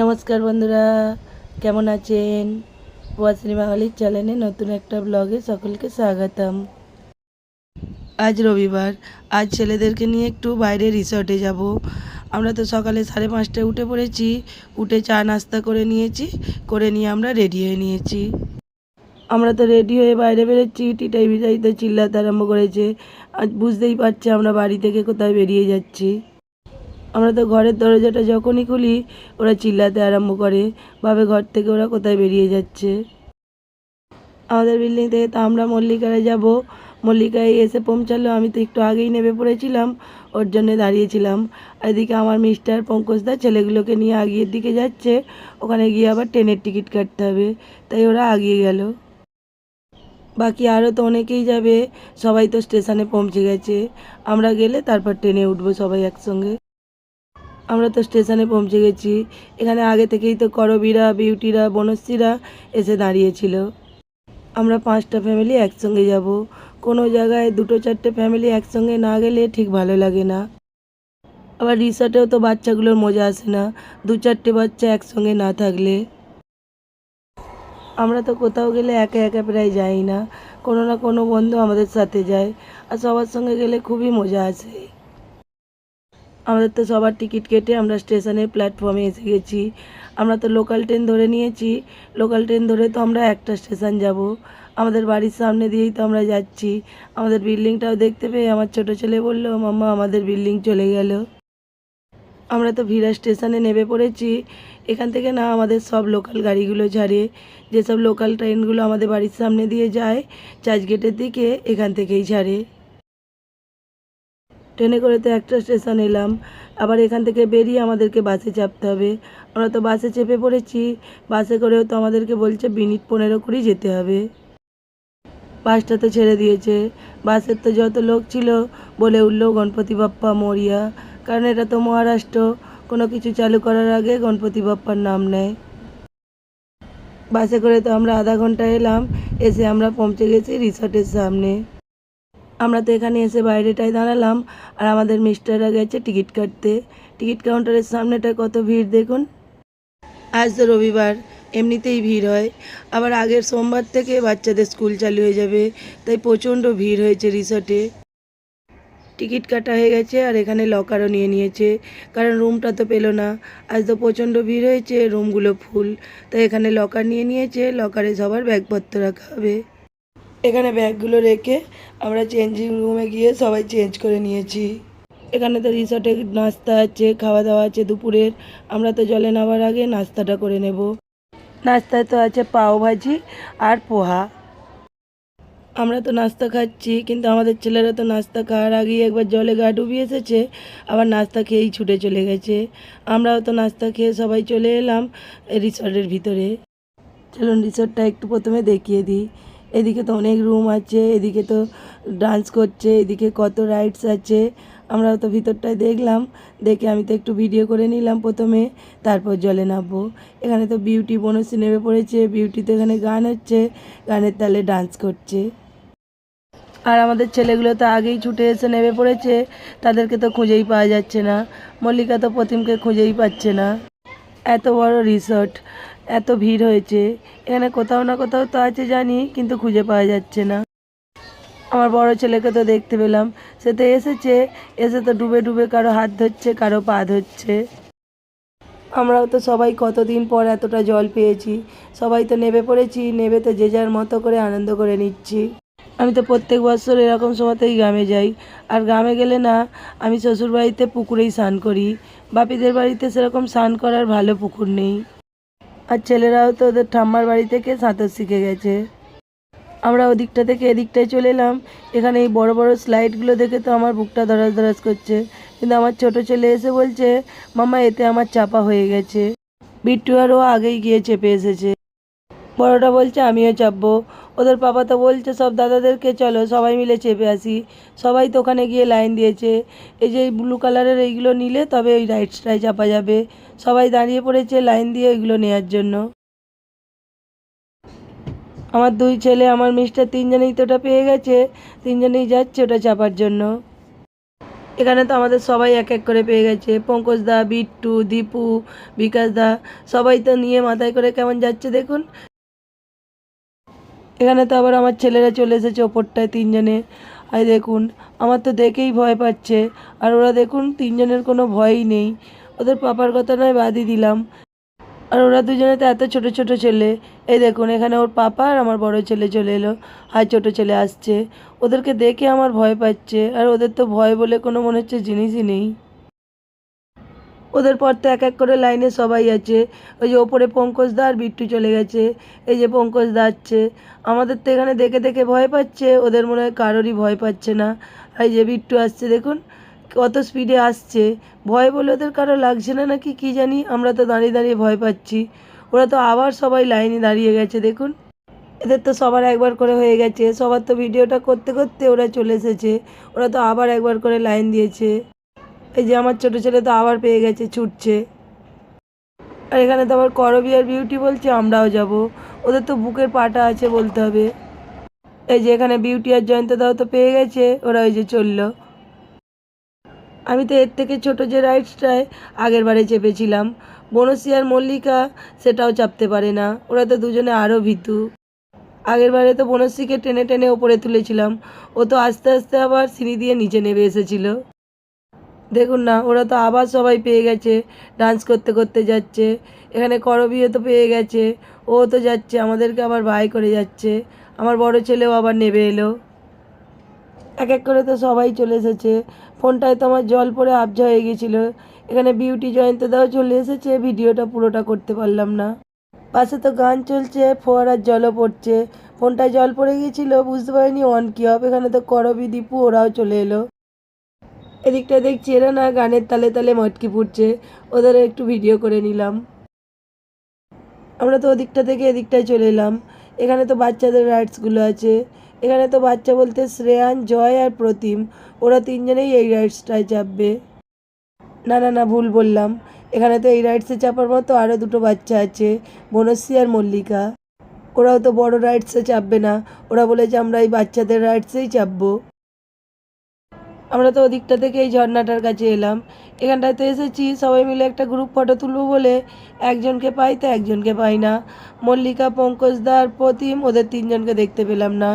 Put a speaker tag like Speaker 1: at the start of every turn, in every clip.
Speaker 1: নমস্কার বন্ধুরা, কেমন আছেন? প্রবাসী বাঙালির চ্যানেলে নতুন একটা ব্লগে সকলকে স্বাগতম। আজ রবিবার, আজ ছেলেদেরকে নিয়ে একটু বাইরে রিসর্টে যাব। আমরা তো সকালে সাড়ে পাঁচটায় উঠে পড়েছি, উঠে চা নাস্তা করে নিয়েছি, করে নিয়ে আমরা রেডি হয়ে নিয়েছি। আমরা তো রেডি হয়ে বাইরে বেরোচ্ছি টিটাই বিটাই তো চিল্লাতে আরম্ভ করেছে। আজ বুঝতেই পারছি আমরা বাড়ি থেকে কোথায় বেরিয়ে যাচ্ছি। আমরা তো ঘরের দরজাটা যখনই খুলি, ওরা চিল্লাতে আরম্ভ করে ভাবে ঘর থেকে ওরা কোথায় বেরিয়ে যাচ্ছে? আমাদের বিল্ডিং থেকে তো আমরা মল্লিকায় যাব। মল্লিকায় এসে পৌঁছালো, আমি তো একটু আগেই নেমে পড়েছিলাম, ওর জন্য দাঁড়িয়েছিলাম। আর এদিকে আমার মিস্টার পঙ্কজদা ছেলেগুলোকে নিয়ে আগিয়ে দিকে যাচ্ছে, ওখানে গিয়ে আবার ট্রেনের টিকিট কাটতে হবে, তাই ওরা আগিয়ে গেল। বাকি আরও তো অনেকেই যাবে, সবাই তো স্টেশনে পৌঁছে গেছে, আমরা গেলে তারপর ট্রেনে উঠবো সবাই একসঙ্গে। আমরা তো স্টেশনে পৌঁছে গেছি। এখানে আগে থেকেই তো করবীরা, বিউটিরা, বনশ্রীরা এসে দাঁড়িয়েছিল। আমরা পাঁচটা ফ্যামিলি একসঙ্গে যাব। কোনো জায়গায় দুটো, চারটে ফ্যামিলি একসঙ্গে না গেলে ঠিক ভালো লাগে না। আবার রিসর্টেও তো বাচ্চাগুলোর মজা আসে না। দু, চারটে বাচ্চা একসঙ্গে না থাকলে। আমরা তো কোথাও গেলে একা একা প্রায় যাই না। কোনো না কোনো বন্ধু আমাদের সাথে যায়। আর সবার সঙ্গে গেলে খুবই মজা আসে। আমাদের তো সবার টিকিট কেটে আমরা স্টেশনের প্ল্যাটফর্মে এসে গেছি। আমরা তো লোকাল ট্রেন ধরে নিয়েছি। লোকাল ট্রেন ধরে তো আমরা একটা স্টেশন যাব। আমাদের বাড়ির সামনে দিয়েই তো আমরা যাচ্ছি। আমাদের বিল্ডিংটাও দেখতে পেয়ে আমার ছোট ছেলে বলল, মাম্মা, আমাদের বিল্ডিং চলে গেল। আমরা তো ভিড়া স্টেশনে নেমে পড়েছি। এখান থেকে না আমাদের সব লোকাল গাড়িগুলো ছাড়ে। যেসব লোকাল ট্রেনগুলো আমাদের বাড়ির সামনে দিয়ে যায় চার্চগেটের দিকে এখান থেকেই ছাড়ে। ট্রেনে করে তো একটা স্টেশন এলাম। আবার এখান থেকে বেরিয়ে আমাদেরকে বাসে চাপতে হবে। আমরা তো বাসে চেপে পড়েছি। বাসে করেও তো আমাদেরকে বলছে মিনিট পনেরো করেই যেতে হবে। বাসটা তো ছেড়ে দিয়েছে। বাসের তো যত লোক ছিল বলে উঠল, গণপতি বাপ্পা মরিয়া। কারণ এটা তো মহারাষ্ট্র। কোনো কিছু চালু করার আগে গণপতি বাপ্পার নাম নেয়। বাসে করে তো আমরা আধা ঘণ্টা এলাম। এসে আমরা পৌঁছে গেছি রিসর্টের সামনে। আমরা তো এখানে এসে বাইরেটায় দাঁড়ালাম, আর আমাদের মিস্টাররা গেছে টিকিট কাটতে। টিকিট কাউন্টারের সামনেটা কত ভিড় দেখুন? আজ তো রবিবার, এমনিতেই ভিড় হয়। আবার আগের সোমবার থেকে বাচ্চাদের স্কুল চালু হয়ে যাবে, তাই প্রচণ্ড ভিড় হয়েছে রিসর্টে। টিকিট কাটা হয়ে গেছে, আর এখানে লকারও নিয়ে নিয়েছে, কারণ রুমটা তো পেল না। আজ তো প্রচণ্ড ভিড় হয়েছে, রুমগুলো ফুল, তাই এখানে লকার নিয়ে নিয়েছে, লকারে সবার ব্যাগপত্র রাখা হবে। এখানে ব্যাগগুলো রেখে আমরা চেঞ্জিং রুমে গিয়ে সবাই চেঞ্জ করে নিয়েছি। এখানে তো রিসর্টে নাস্তা আছে খাওয়া দাওয়া আছে দুপুরের। আমরা তো জলে নামার আগে নাস্তাটা করে নেব। নাস্তায় তো আছে পাও ভাজি আর পোহা। আমরা তো নাস্তা খাচ্ছি, কিন্তু আমাদের ছেলেরা তো নাস্তা খাওয়ার আগেই একবার জলে গা ডুবিয়ে এসেছে, আবার নাস্তা খেয়েই ছুটে চলে গেছে। আমরাও তো নাস্তা খেয়ে সবাই চলে এলাম রিসর্টের ভিতরে। চলুন রিসর্টটা একটু প্রথমে দেখিয়ে দিই। এদিকে তো অনেক রুম আছে, এদিকে তো ডান্স করছে, এদিকে কত রাইডস আছে। আমরা তো ভিতরটায় দেখলাম, দেখে আমি তো একটু ভিডিও করে নিলাম প্রথমে, তারপর জলে নামবো। এখানে তো বিউটি বনশ্রী নেমে পড়েছে বিউটিতে এখানে গান হচ্ছে, গানের তালে ডান্স করছে। আর আমাদের ছেলেগুলো তো আগেই ছুটে এসে নেমে পড়েছে, তাদেরকে তো খুঁজেই পাওয়া যাচ্ছে না। মল্লিকা তো প্রতিমকে খুঁজেই পাচ্ছে না। এত বড় রিসর্ট এত ভিড় হয়েছে। এখানে কোথাও না কোথাও তো আছে জানি, কিন্তু খুঁজে পাওয়া যাচ্ছে না। আমার বড় ছেলেকে তো দেখতে পেলাম। সে তো এসেছে, এসে তো ডুবে ডুবে কারও হাত ধরছে, কারও পা ধরছে। আমরাও তো সবাই কতদিন পর এতটা জল পেয়েছি। সবাই তো নেবে পড়েছি, নেবে তো যে যার মতো করে আনন্দ করে নিচ্ছি। আমি তো প্রত্যেক বছর এরকম সময়তেই গ্রামে যাই। আর গ্রামে গেলে না, আমি শ্বশুরবাড়িতে পুকুরেই স্নান করি। বাপিদের বাড়িতে সেরকম স্নান করার ভালো পুকুর নেই। আর ছেলেরাও তো ওদের ঠাম্মার বাড়ি থেকে সাঁতার শিখে গেছে। আমরা ওদিকটা থেকে এদিকটায় চলে এলাম। এখানে এই বড় বড় স্লাইডগুলো দেখে তো আমার বুকটা ধরাস ধরাস করছে। কিন্তু আমার ছোট ছেলে এসে বলছে মামা এতে আমার চাপা হয়ে গেছে। বিট্টু আরও আগেই গিয়ে চেপে এসেছে। বড়টা বলছে, আমিও চাপবো। ওদের পাপা তো বলছে, সব দাদাদেরকে চলো, সবাই মিলে চেপে আসি। সবাই তো ওখানে গিয়ে লাইন দিয়েছে। এই যে ব্লু কালারের এইগুলো নিলে তবে ওই রাইডসটায় চাপা যাবে। সবাই দাঁড়িয়ে পড়েছে লাইন দিয়ে ওইগুলো নেওয়ার জন্য। আমার দুই ছেলে, আমার মিস্টার তিনজনেই তো ওটা পেয়ে গেছে। তিনজনেই যাচ্ছে ওটা চাপার জন্য। এখানে তো আমাদের সবাই এক এক করে পেয়ে গেছে। পঙ্কজ দা, বিট্টু, দীপু, বিকাশ দা, সবাই তো নিয়ে মাথায় করে কেমন যাচ্ছে দেখুন। এখানে তো আবার আমার ছেলেরা চলে এসেছে ওপরটায় তিনজনে। আর দেখুন, আমার তো দেখেই ভয় পাচ্ছে। আর ওরা দেখুন, তিনজনের কোনো ভয়ই নেই। ওদের পাপার কথা নয়, বাদই দিলাম। আর ওরা দুজনে তো এত ছোট ছোট ছেলে। এই দেখুন, এখানে ওর পাপা আর আমার বড় ছেলে চলে এলো। আর ছোট ছেলে আসছে। ওদেরকে দেখে আমার ভয় পাচ্ছে। আর ওদের তো ভয় বলে কোনো মনে হচ্ছে জিনিসই নেই। ওদের পর তো এক এক করে লাইনে সবাই আছে। ওই যে ওপরে পঙ্কজ দা আর বিট্টু চলে গেছে। এই যে পঙ্কজ দা আসছে। আমাদের তো এখানে দেখে দেখে ভয় পাচ্ছে। ওদের মনে হয় কারোরই ভয় পাচ্ছে না। এই যে বিট্টু আসছে, দেখুন কত স্পিডে আসছে। ভয় বলে ওদের কারও লাগছে না নাকি কি জানি? আমরা তো দাঁড়িয়ে দাঁড়িয়ে ভয় পাচ্ছি। ওরা তো আবার সবাই লাইনে দাঁড়িয়ে গেছে, দেখুন। এদের তো সবার একবার করে হয়ে গেছে। সবার তো ভিডিওটা করতে করতে ওরা চলে এসেছে। ওরা তো আবার একবার করে লাইন দিয়েছে। এই যে আমার ছোটো ছেলে তো আবার পেয়ে গেছে, ছুটছে। আর এখানে তো আবার করবি আর বিউটি বলছে, আমরাও যাব। ওদের তো বুকের পাটা আছে বলতে হবে। এই যে এখানে বিউটি আর জয়ন্তদাও তো পেয়ে গেছে, ওরা ওই যে চলল। আমি তো এর থেকে ছোট যে রাইডসটায় আগের বারে চেপেছিলাম। বনশ্রী আর মল্লিকা সেটাও চাপতে পারে না, ওরা তো দুজনে আরও ভীতু। আগের বারে তো বনশ্রীকে টেনে টেনে ওপরে তুলেছিলাম, ও তো আস্তে আস্তে আবার সিঁড়ি দিয়ে নিচে নেমে এসেছিল। দেখুন না, ওরা তো আবার সবাই পেয়ে গেছে ডান্স করতে করতে যাচ্ছে, এখানে করবিও তো পেয়ে গেছে, ও তো যাচ্ছে, আমাদেরকে আবার বাই করে যাচ্ছে, আমার বড় ছেলেও আবার নেবে এলো। এক এক করে তো সবাই চলে এসেছে, ফোনটায় তো আমার জল পড়ে আবজা হয়ে গেছিল, এখানে বিউটি জয়ন্তদাও চলে এসেছে, ভিডিওটা পুরোটা করতে পারলাম না। পাশে তো গান চলছে, ফোয়ারার জলও পড়ছে, ফোনটায় জল পড়ে গিয়েছিল বুঝতে পারিনি অন কী হবে এখানে তো করবি, দীপু, ওরাও চলে এলো। এদিকটা দেখছি এরা না গানের তালে তালে মটকি ফুটছে। ওদের একটু ভিডিও করে নিলাম। আমরা তো ওদিকটা থেকে এদিকটায় চলে এলাম। এখানে তো বাচ্চাদের রাইডসগুলো আছে। এখানে তো বাচ্চা বলতে শ্রেয়ান, জয় আর প্রতিম। ওরা তিনজনেই এই রাইডসটায় চাপবে। না না না, ভুল বললাম। এখানে তো এই রাইডসে চাপার মতো আরও দুটো বাচ্চা আছে বনশ্রী আর মল্লিকা। ওরাও তো বড় রাইডসে চাপবে না। ওরা বলেছে আমরা এই বাচ্চাদের রাইডসেই চাপবো। আমরা তো ওদিকটা থেকে এই ঝর্ণাটার কাছে এলাম। এখানটায় তো এসেছি, সবাই মিলে একটা গ্রুপ ফটো তুলবো বলে। একজনকে পাই তো একজনকে পাই না। মল্লিকা, পঙ্কজ দা আর প্রতিম, ওদের তিনজনকে দেখতে পেলাম না।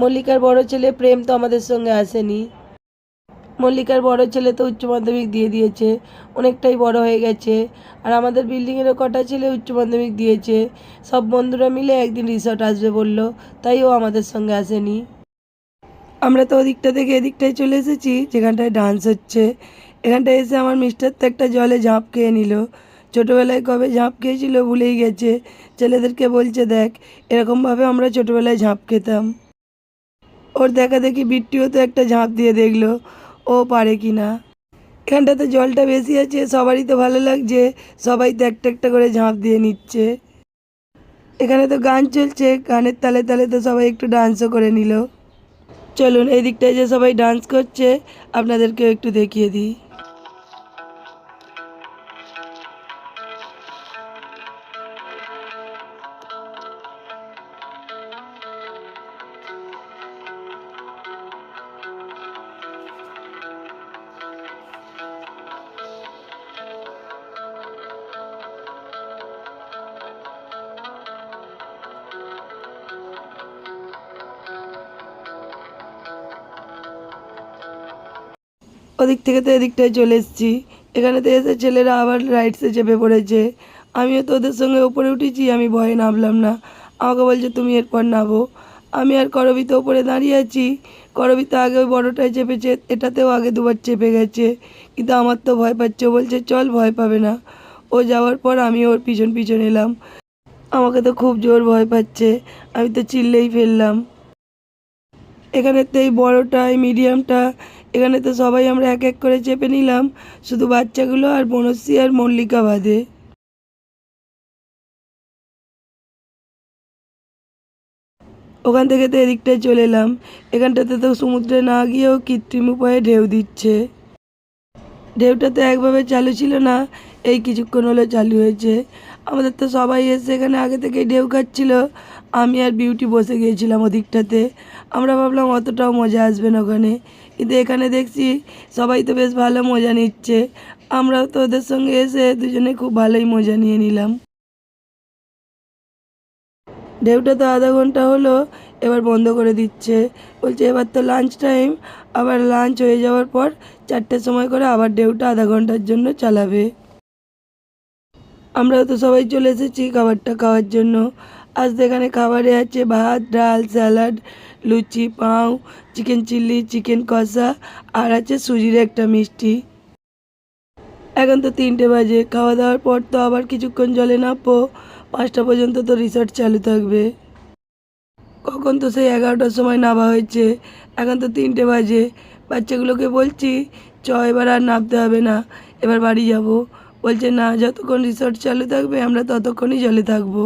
Speaker 1: মল্লিকার বড় ছেলে প্রেম তো আমাদের সঙ্গে আসেনি। মল্লিকার বড় ছেলে তো উচ্চ মাধ্যমিক দিয়ে দিয়েছে, অনেকটাই বড় হয়ে গেছে। আর আমাদের বিল্ডিংয়েরও কটা ছেলে উচ্চ মাধ্যমিক দিয়েছে। সব বন্ধুরা মিলে একদিন রিসর্ট আসবে বলল, তাই ও আমাদের সঙ্গে আসেনি। আমরা তো ওদিকটা থেকে এদিকটায় চলে এসেছি, যেখানটায় ডান্স হচ্ছে। এখানটায় এসে আমার মিস্টার তো একটা জলে ঝাঁপ খেয়ে নিল। ছোটোবেলায় কবে ঝাঁপ খেয়েছিল ভুলেই গেছে। ছেলেদেরকে বলছে, দেখ, এরকমভাবে আমরা ছোটোবেলায় ঝাঁপ খেতাম। ওর দেখা দেখি বিট্টিও তো একটা ঝাঁপ দিয়ে দেখল, ও পারে কি না? এখানটাতে জলটা বেশি আছে, সবারই তো ভালো লাগছে। সবাই তো একটা একটা করে ঝাঁপ দিয়ে নিচ্ছে। এখানে তো গান চলছে, গানের তালে তালে তো সবাই একটু ডান্সও করে নিল। চলুন এই দিকটায় যে সবাই ডান্স করছে আপনাদেরকেও একটু দেখিয়ে দিই। ওদিক থেকে তো এদিকটায় চলে এসেছি। এখানে তো এসে ছেলেরা আবার রাইডসে চেপে পড়েছে। আমিও তো ওদের সঙ্গে উপরে উঠেছি, আমি ভয়ে নামলাম না। আমাকে বলছে, তুমি এরপর নামো। আমি আর করবিতে ওপরে দাঁড়িয়ে আছি। করবিতে আগে ওই বড়োটায় চেপেছে, এটাতেও আগে দুবার চেপে গেছে। কিন্তু আমার তো ভয় পাচ্ছে, ও বলছে, চল, ভয় পাবে না। ও যাওয়ার পর আমি ওর পিছন পিছন এলাম। আমাকে তো খুব জোর ভয় পাচ্ছে, আমি তো চিল্লেই ফেললাম। এখানে তো এই বড়োটা, এই মিডিয়ামটা এখানে তো সবাই আমরা এক এক করে চেপে নিলাম, শুধু বাচ্চাগুলো আর বনশ্রী আর মল্লিকা বাদে। ওখান থেকে তো এদিকটায় চলে এলাম। এখানটাতে তো সমুদ্রে না গিয়েও কৃত্রিম উপায়ে ঢেউ দিচ্ছে। ঢেউটা তো একভাবে চালু ছিল না, এই কিছুক্ষণ হলো চালু হয়েছে। আমাদের তো সবাই এসে এখানে আগে থেকেই ঢেউ খাচ্ছিল। আমি আর বিউটি বসে গিয়েছিলাম ওদিকটাতে। আমরা ভাবলাম অতটাও মজা আসবে না ওখানে। কিন্তু এখানে দেখছি সবাই তো বেশ ভালো মজা নিচ্ছে। আমরাও তো ওদের সঙ্গে এসে দুজনে খুব ভালোই মজা নিয়ে নিলাম। ঢেউটা তো আধা ঘণ্টা হলো, এবার বন্ধ করে দিচ্ছে। বলছে, এবার তো লাঞ্চ টাইম আবার লাঞ্চ হয়ে যাওয়ার পর চারটের সময় করে আবার ঢেউটা আধা ঘণ্টার জন্য চালাবে। আমরাও তো সবাই চলে এসেছি খাবারটা খাওয়ার জন্য। আজ এখানে খাবারে আছে ভাত, ডাল, স্যালাড, লুচি পাউ চিকেন চিলি, চিকেন কষা, আর আছে সুজির একটা মিষ্টি। এখন তো তিনটে বাজে, খাওয়া দাওয়ার পর তো আবার কিছুক্ষণ জলে নামবো পাঁচটা পর্যন্ত তো রিসর্ট চালু থাকবে। কখন তো সেই এগারোটার সময় নামা হয়েছে, এখন তো তিনটে বাজে। বাচ্চাগুলোকে বলছি, চ, এবার আর নামতে হবে না, এবার বাড়ি যাব। বলছে, না, যতক্ষণ রিসর্ট চালু থাকবে, আমরা ততক্ষণই জলে থাকব।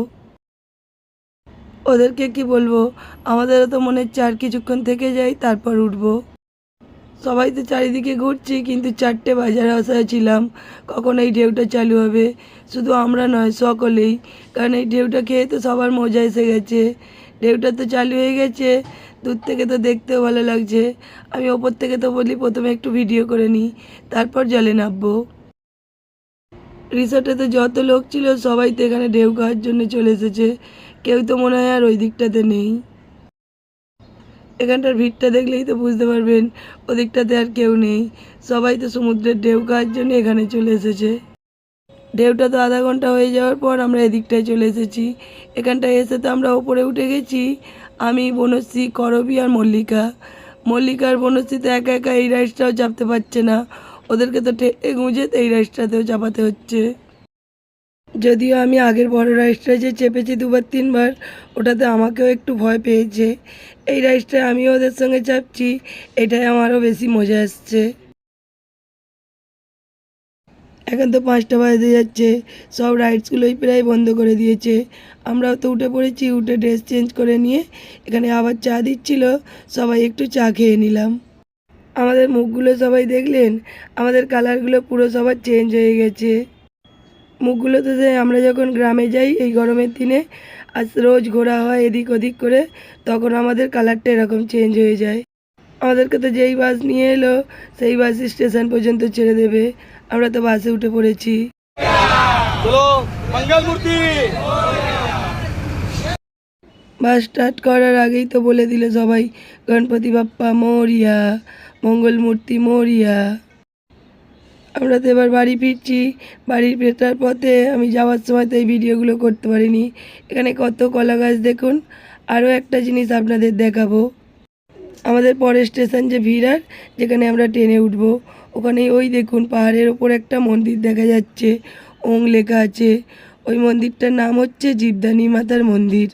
Speaker 1: ওদেরকে কি বলব? আমাদেরও তো মনে আর কিছুক্ষণ থেকে যাই তারপর উঠবো। সবাই তো চারিদিকে ঘুরছি, কিন্তু চারটে বাজার আশায় ছিলাম। কখন এই ঢেউটা চালু হবে? শুধু আমরা নয়, সকলেই। কারণ এই ঢেউটা খেয়ে তো সবার মজা এসে গেছে। ঢেউটা তো চালু হয়ে গেছে। দূর থেকে তো দেখতেও ভালো লাগছে। আমি ওপর থেকে তো বলি, প্রথমে একটু ভিডিও করে নিই, তারপর জলে নামবো। রিসর্টে তো যত লোক ছিল, সবাই তো এখানে ঢেউ খাওয়ার জন্য চলে এসেছে। কেউ তো মনে হয় আর ওই দিকটাতে নেই। এখানটার ভিড়টা দেখলেই তো বুঝতে পারবেন, ওদিকটাতে আর কেউ নেই। সবাই তো সমুদ্রের ঢেউ খাওয়ার জন্য এখানে চলে এসেছে। ঢেউটা তো আধা ঘণ্টা হয়ে যাওয়ার পর আমরা এদিকটায় চলে এসেছি। এখানটায় এসে তো আমরা ওপরে উঠে গেছি। আমি, বনশ্রী, করবি আর মল্লিকা। মল্লিকার আর বনশ্রী তো একা একা এই রাইসটাও চাপতে পারছে না। ওদেরকে তো গুঁজে তো এই রাইসটাতেও চাপাতে হচ্ছে। যদিও আমি আগের বড় রাইসটা যে চেপেছি দুবার, তিনবার, ওটাতে আমাকেও একটু ভয় পেয়েছে। এই রাইসটা আমিও ওদের সঙ্গে চাপছি, এটাই আমারও বেশি মজা আসছে। এখন তো পাঁচটা বাজতে যাচ্ছে, সব রাইডসগুলোই প্রায় বন্ধ করে দিয়েছে। আমরাও তো উঠে পড়েছি, উঠে ড্রেস চেঞ্জ করে নিয়ে, এখানে আবার চা দিচ্ছিল, সবাই একটু চা খেয়ে নিলাম। আমাদের মুখগুলো সবাই দেখলেন, আমাদের কালারগুলো পুরো সবার চেঞ্জ হয়ে গেছে। মুখগুলোতে যে আমরা যখন গ্রামে যাই এই গরমের দিনে আজ রোজ ঘোরা হয় এদিক ওদিক করে তখন আমাদের কালারটা এরকম চেঞ্জ হয়ে যায়। আমাদেরকে তো যেই বাস নিয়ে এলো সেই বাস স্টেশন পর্যন্ত ছেড়ে দেবে। আমরা তো বাসে উঠে পড়েছি। বাস স্টার্ট করার আগেই তো বলে দিল সবাই গণপতি বাপ্পা মরিয়া মঙ্গল মূর্তি মরিয়া। আমরা তো এবার বাড়ি ফিরছি। বাড়ি ফেরার পথে আমি যাওয়ার সময় তো এই ভিডিওগুলো করতে পারিনি। এখানে কত কলা গাছ দেখুন। আরও একটা জিনিস আপনাদের দেখাবো। আমাদের পরের স্টেশন যে ভিড়ার, যেখানে আমরা ট্রেনে উঠবো ওখানে ওই দেখুন পাহাড়ের ওপর একটা মন্দির দেখা যাচ্ছে। ওং লেখা আছে। ওই মন্দিরটার নাম হচ্ছে জীবদানী মাতার মন্দির।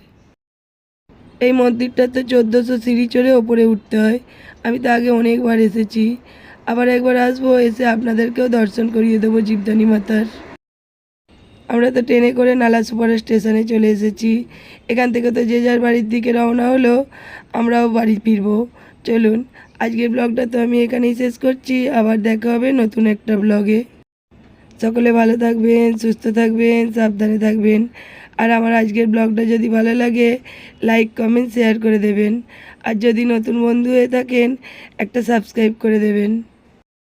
Speaker 1: এই মন্দিরটাতে চোদ্দোশো সিঁড়ি চড়ে ওপরে উঠতে হয়। আমি তো আগে অনেকবার এসেছি। আবার একবার আসব এসে আপনাদেরকেও দর্শন করিয়ে দেবো জীবদানী মাতার। আমরা তো ট্রেনে করে নালা সুপার স্টেশনে চলে এসেছি। এখান থেকে তো যে যার বাড়ির দিকে রওনা হলো, আমরাও বাড়ি ফিরবো। চলুন, আজকের ব্লগটা তো আমি এখানেই শেষ করছি। আবার দেখা হবে নতুন একটা ব্লগে। সকলে ভালো থাকবেন, সুস্থ থাকবেন, সাবধানে থাকবেন। আর আমার আজকের ব্লগটা যদি ভালো লাগে, লাইক, কমেন্ট, শেয়ার করে দেবেন। আর যদি নতুন বন্ধু হয়ে থাকেন, একটা সাবস্ক্রাইব করে দেবেন।